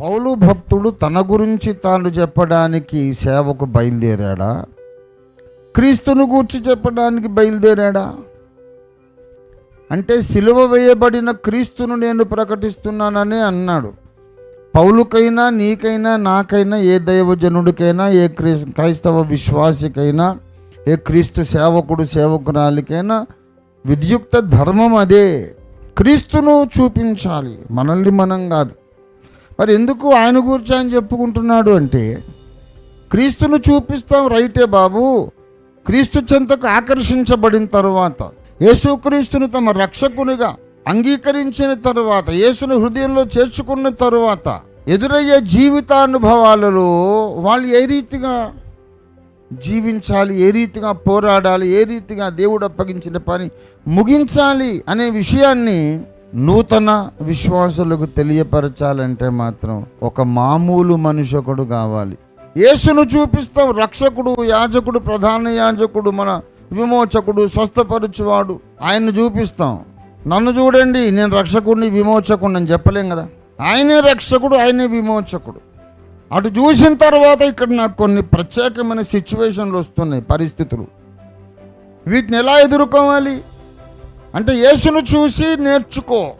పౌలు భక్తుడు తన గురించి తాను చెప్పడానికి సేవకు బయలుదేరాడా? క్రీస్తును గూర్చి చెప్పడానికి బయలుదేరాడా? అంటే సిలువ వేయబడిన క్రీస్తును నేను ప్రకటిస్తున్నానని అన్నాడు. పౌలుకైనా నీకైనా నాకైనా ఏ దైవజనుడికైనా ఏ క్రీ క్రైస్తవ విశ్వాసికైనా ఏ క్రీస్తు సేవకుడు సేవకురాలికైనా విద్యుక్త ధర్మం అదే. క్రీస్తును చూపించాలి. మనల్ని మనం కాదు. మరి ఎందుకు ఆయన గురించి ఆయన చెప్పుకుంటున్నాడు అంటే క్రీస్తును చూపిస్తాం రైటే బాబు. క్రీస్తు చెంతకు ఆకర్షించబడిన తరువాత యేసుక్రీస్తును తమ రక్షకునిగా అంగీకరించిన తరువాత యేసును హృదయంలో చేర్చుకున్న తరువాత ఎదురయ్యే జీవితానుభవాలలో వాళ్ళు ఏ రీతిగా జీవించాలి ఏ రీతిగా పోరాడాలి ఏ రీతిగా దేవుడు అప్పగించిన పని ముగించాలి అనే విషయాన్ని నూతన విశ్వాసులకు తెలియపరచాలంటే మాత్రం ఒక మామూలు మనుషకుడు కావాలి. యేసును చూపిస్తాం. రక్షకుడు యాజకుడు ప్రధాన యాజకుడు మన విమోచకుడు స్వస్థపరచువాడు. ఆయన్ని చూపిస్తాం. నన్ను చూడండి నేను రక్షకుడిని విమోచకుడిని అని చెప్పలేం కదా? ఆయనే రక్షకుడు ఆయనే విమోచకుడు. అటు చూసిన తర్వాత ఇక్కడ నాకు కొన్ని ప్రత్యేకమైన సిచ్యువేషన్లు వస్తున్నాయి పరిస్థితులు. వీటిని ఎలా ఎదుర్కోవాలి? అంటే యేసును చూసి నేర్చుకో.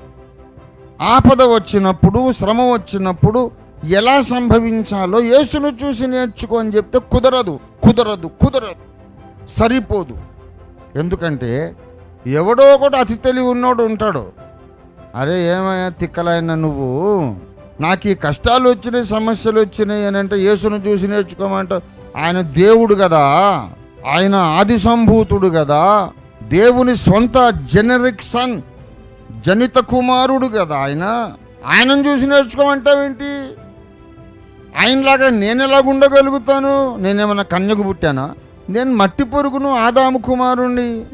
ఆపద వచ్చినప్పుడు శ్రమ వచ్చినప్పుడు ఎలా సంభవించాలో యేసును చూసి నేర్చుకో అని చెప్తే కుదరదు కుదరదు కుదరదు సరిపోదు. ఎందుకంటే ఎవడో ఒకటి అతి తెలివి ఉన్నోడు ఉంటాడు. అరే ఏమయ్యా తిక్కలైన నువ్వు? నాకు ఈ కష్టాలు వచ్చినాయి సమస్యలు వచ్చినాయి అని అంటే యేసును చూసి నేర్చుకోమంటే ఆయన దేవుడు కదా ఆయన ఆది సంభూతుడు కదా దేవుని సొంత జెనరిక్ సన్ జనిత కుమారుడు కదా ఆయన. ఆయనను చూసి నేర్చుకోమంటావేంటి? ఆయనలాగా నేను ఎలాగ ఉండగలుగుతాను? నేనేమన్నా కన్యకు పుట్టానా? నేను మట్టి పొరుగును ఆదాము కుమారుణ్ణి.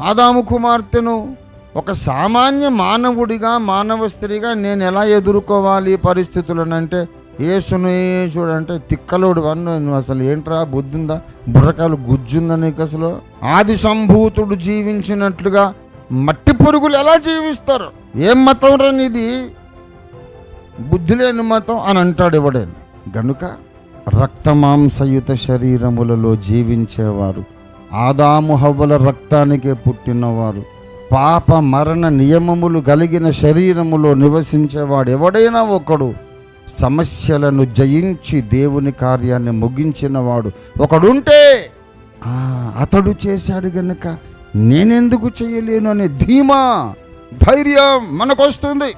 ఆదాము కుమార్తెను ఒక సామాన్య మానవుడిగా మానవ స్త్రీగా నేను ఎలా ఎదుర్కోవాలి పరిస్థితులనంటే పరిస్థితులను అంటే ఏసుని చూడంటే తిక్కలోడు వన్ను నువ్వు అసలు ఏంట్రా బుద్ధి ఉందా బుర్రకాలు గుజ్జుందా నీకు అసలు? ఆది సంభూతుడు జీవించినట్లుగా మట్టి పురుగులు ఎలా జీవిస్తారు? ఏం మతం రా నీది? బుద్ధి లేని మతం అని అంటాడు ఎవడేను. గనుక రక్తమాంసయుత శరీరములలో జీవించేవారు ఆదాము హవ్వల రక్తానికే పుట్టినవారు పాప మరణ నియమములు కలిగిన శరీరములో నివసించేవాడు ఎవడైనా ఒకడు. సమస్యలను జయించి దేవుని కార్యాన్ని ముగించినవాడు ఒకడుంటే అతడు చేశాడు గనుక నేనెందుకు చేయలేను అనే ధీమా ధైర్యం మనకొస్తుంది.